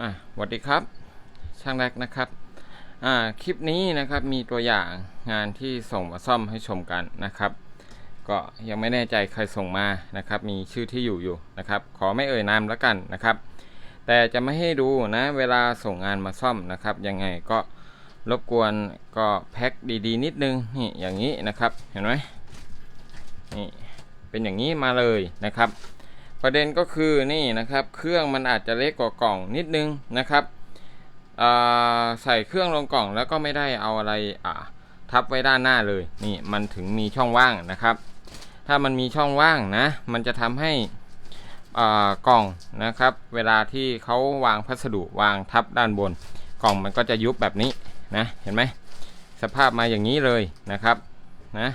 อ่าสวัสดีครับ ช่างแรกนะครับ อ่า คลิปนี้นะครับ มีตัวอย่างงานที่ส่งมาซ่อมให้ชมกันนะครับ ก็ยังไม่แน่ใจใครส่งมานะครับ มีชื่อที่อยู่อยู่นะครับ ขอไม่เอ่ยนามแล้วกันนะครับ แต่จะไม่ให้ดูนะ เวลาส่งงานมาซ่อมนะครับ ยังไงก็รบกวนก็แพ็คดีๆ นิดนึง นี่ อย่างนี้นะครับ เห็นไหมนี่ เป็นอย่างนี้มาเลยนะครับ ประเด็นก็คือนี่นะครับ เครื่องมันอาจจะเล็กกว่ากล่องนิดนึงนะครับใส่เครื่องลงกล่องแล้วก็ไม่ได้เอาอะไรทับไว้ด้านหน้าเลยนี่มันถึงมีช่องว่างนะครับ ถ้ามันมีช่องว่างนะ มันจะทำให้กล่องนะครับ เวลาที่เขาวางพัสดุวางทับด้านบน กล่องมันก็จะยุบแบบนี้นะเห็นไหมสภาพมาอย่างนี้เลยนะครับนะ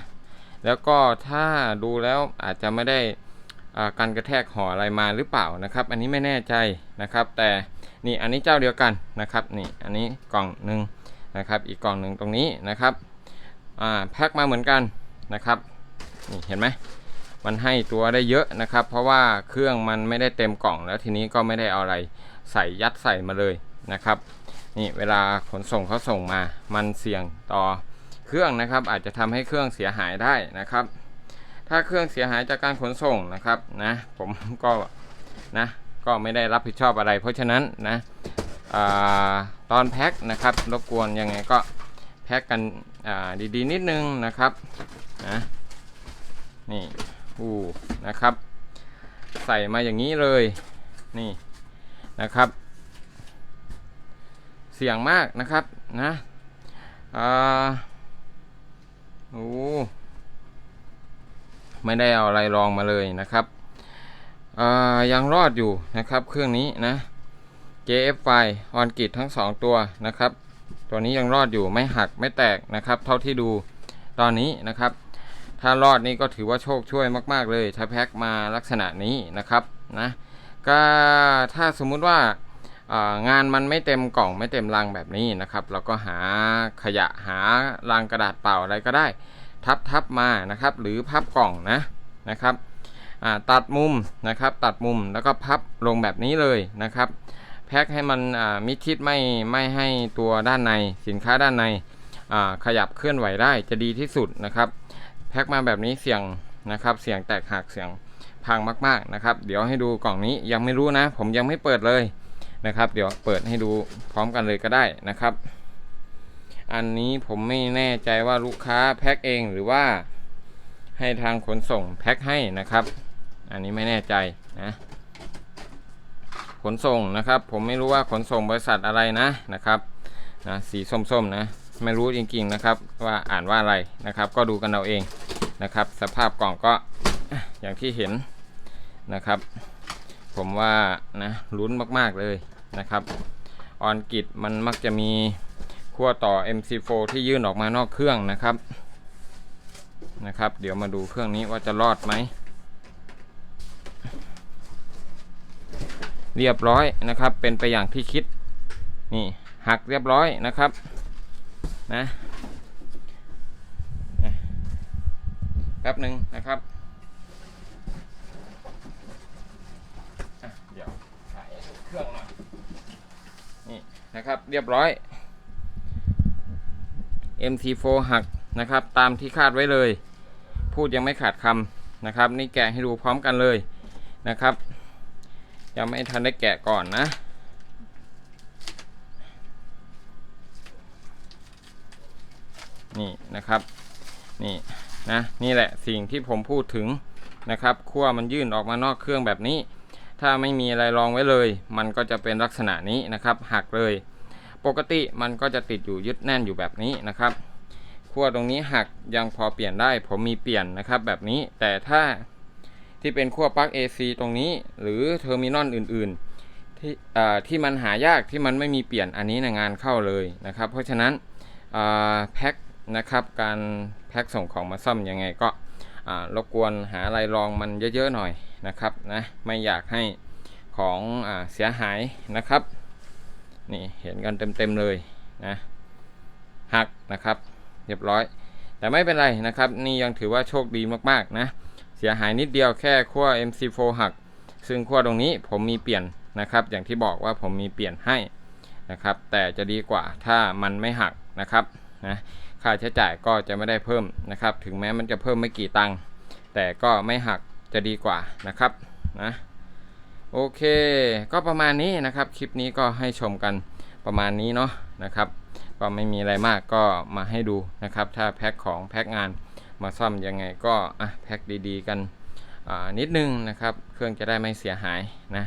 แล้วก็ถ้าดูแล้วอาจจะไม่ได้ การกระแทกห่ออะไรมาหรือเปล่านะครับ อันนี้ไม่แน่ใจนะครับ แต่นี่อันนี้เจ้าเดียวกันนะครับนี่อันนี้กล่องหนึ่งนะครับอีกกล่องหนึ่งตรงนี้นะครับแพ็คมาเหมือนกันนะครับนี่เห็นไหมมันให้ตัวได้เยอะนะครับ เพราะว่าเครื่องมันไม่ได้เต็มกล่องแล้วทีนี้ก็ไม่ได้เอาอะไรใส่ยัดใส่มาเลยนะครับนี่เวลาขนส่งเขาส่งมา มันเสี่ยงต่อเครื่องนะครับ อาจจะทำให้เครื่องเสียหายได้นะครับ ถ้าเครื่องเสียหายจากการขนส่งนะครับนะผมก็นะก็ไม่ได้รับผิดชอบอะไร เพราะฉะนั้นนะอตอนแพ็คนะครับรบกวนยังไงก็แพ็คกันดีๆนิดนึงนะครับนะนี่อู้นะครับ ใส่มาอย่างนี้เลยนี่นะครับ เสี่ยงมากนะครับนะอ่าโอ้ ไม่ได้เอาอะไรรองมาเลยนะครับยังรอดอยู่นะครับเครื่องนี้นะ JF ไฟออนกิดทั้ง 2 ตัวนะครับ ตัวนี้ยังรอดอยู่ไม่หักไม่แตกนะครับ เท่าที่ดูตอนนี้นะครับ ถ้ารอดนี่ก็ถือว่าโชคช่วยมาก ๆ เลยถ้าแพ็คมาลักษณะนี้นะครับนะก็ถ้าสมมุติว่างานมันไม่เต็มกล่องไม่เต็มรังแบบนี้นะครับ เราก็หาขยะหารังกระดาษเปล่าอะไรก็ได้ ทับทับมานะครับ หรือพับกล่องนะนะครับตัดมุมนะครับตัดมุมแล้วก็พับลงแบบนี้เลยนะครับ แพ็คให้มันมิดชิดไม่ไม่ให้ตัวด้านในสินค้าด้านในขยับเคลื่อนไหวได้จะดีที่สุดนะครับ แพ็คมาแบบนี้เสี่ยงนะครับ เสี่ยงแตกหักเสี่ยงพังมากๆนะครับ เดี๋ยวให้ดูกล่องนี้ยังไม่รู้นะ ผมยังไม่เปิดเลยนะครับ เดี๋ยวเปิดให้ดูพร้อมกันเลยก็ได้นะครับ อันนี้ผมไม่แน่ใจว่าลูกค้าแพ็คเองหรือว่าให้ทางขนส่งแพ็คให้นะครับ อันนี้ไม่แน่ใจนะขนส่งนะครับ ผมไม่รู้ว่าขนส่งบริษัทอะไรนะนะครับนะสีส้มๆนะไม่รู้จริงๆนะครับ ว่าอ่านว่าอะไรนะครับ ก็ดูกันเอาเองนะครับ สภาพกล่องก็อย่างที่เห็นนะครับ ผมว่านะลุ้นมากๆเลยนะครับ ออนกิดมันมักจะมี ขั้วต่อ MC4 ที่ยื่นออกมานอกเครื่องนะครับนะครับ เดี๋ยวมาดูเครื่องนี้ว่าจะรอดไหม เรียบร้อยนะครับ เป็นไปอย่างที่คิด นี่หักเรียบร้อยนะครับนะแป๊บหนึ่งนะครับเดี๋ยวถ่ายเครื่องหน่อยนี่นะครับ เรียบร้อย MC4 หักนะครับ ตามที่คาดไว้เลย พูดยังไม่ขาดคำนะครับ นี่แกะให้ดูพร้อมกันเลยนะครับ ยังไม่ทันได้แกะก่อนนะ นี่นะครับนี่นะนี่แหละสิ่งที่ผมพูดถึงนะครับขั้วมันยื่นออกมานอกเครื่องแบบนี้ ถ้าไม่มีอะไรรองไว้เลย มันก็จะเป็นลักษณะนี้นะครับหักเลย ปกติมันก็จะติดอยู่ยึดแน่นอยู่แบบนี้นะครับขั้วตรงนี้หักยังพอเปลี่ยนได้ผมมีเปลี่ยนนะครับแบบนี้แต่ถ้าที่เป็นขั้วปลั๊ก AC ตรงนี้ หรือเทอร์มินอลอื่น ๆ ที่ที่มันหายากที่มันไม่มีเปลี่ยนอันนี้นะงานเข้าเลยนะครับ เพราะฉะนั้นแพ็คนะครับการแพ็คส่งของมาซ่อมยังไงก็รบกวนหาอะไรรองมันเยอะ ๆ หน่อยนะครับนะไม่อยากให้ของอเสียหายนะครับ นี่เห็นกันเต็มๆเลยนะหักนะครับ เรียบร้อย แต่ไม่เป็นไรนะครับ นี่ยังถือว่าโชคดีมากๆนะ เสียหายนิดเดียวแค่ขั้ว MC4 หัก ซึ่งขั้วตรงนี้ผมมีเปลี่ยนนะครับ อย่างที่บอกว่าผมมีเปลี่ยนให้นะครับ แต่จะดีกว่าถ้ามันไม่หักนะครับนะค่าใช้จ่ายก็จะไม่ได้เพิ่มนะครับ ถึงแม้มันจะเพิ่มไม่กี่ตังค์แต่ก็ไม่หักจะดีกว่านะครับนะ โอเค ก็ประมาณนี้นะครับ คลิปนี้ก็ให้ชมกันประมาณนี้เนาะนะครับ ก็ไม่มีอะไรมากก็มาให้ดูนะครับ ถ้าแพ็คของแพ็คงานมาซ่อมยังไงก็อะแพ็คดีๆกันอ่านิดนึงนะครับ เครื่องจะได้ไม่เสียหายนะ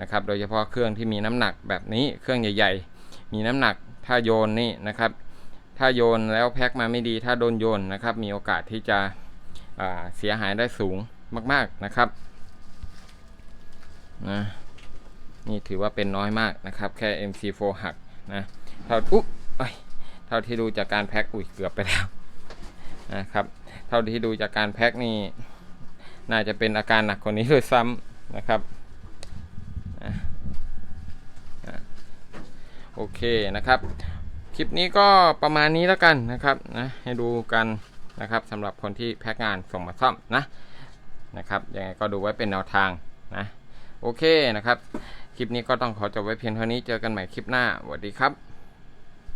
นะครับ โดยเฉพาะเครื่องที่มีน้ำหนักแบบนี้เครื่องใหญ่ๆ มีน้ำหนักถ้าโยนนี่นะครับ ถ้าโยนแล้วแพ็คมาไม่ดี ถ้าโดนโยนนะครับ มีโอกาสที่จะอ่าเสียหายได้สูงมากๆนะครับ นะนี่ถือว่าเป็นน้อยมากนะครับ แค่ MC4 หักนะเท่าอุ๊ยเท่าที่ดูจากการแพ็คอุ้ยเกือบไปแล้วนะครับ เท่าที่ดูจากการแพ็คนี่น่าจะเป็นอาการหนักกว่านี้ด้วยซ้ำนะครับโอเคนะครับ คลิปนี้ก็ประมาณนี้แล้วกันนะครับนะให้ดูกันนะครับสำหรับคนที่แพ็คงานส่งมาซ่อมนะนะครับยังไงก็ดูไว้เป็นแนวทางนะ โอเคนะครับ คลิปนี้ก็ต้องขอจบไว้เพียงเท่านี้เจอกันใหม่คลิปหน้าสวัสดีครับ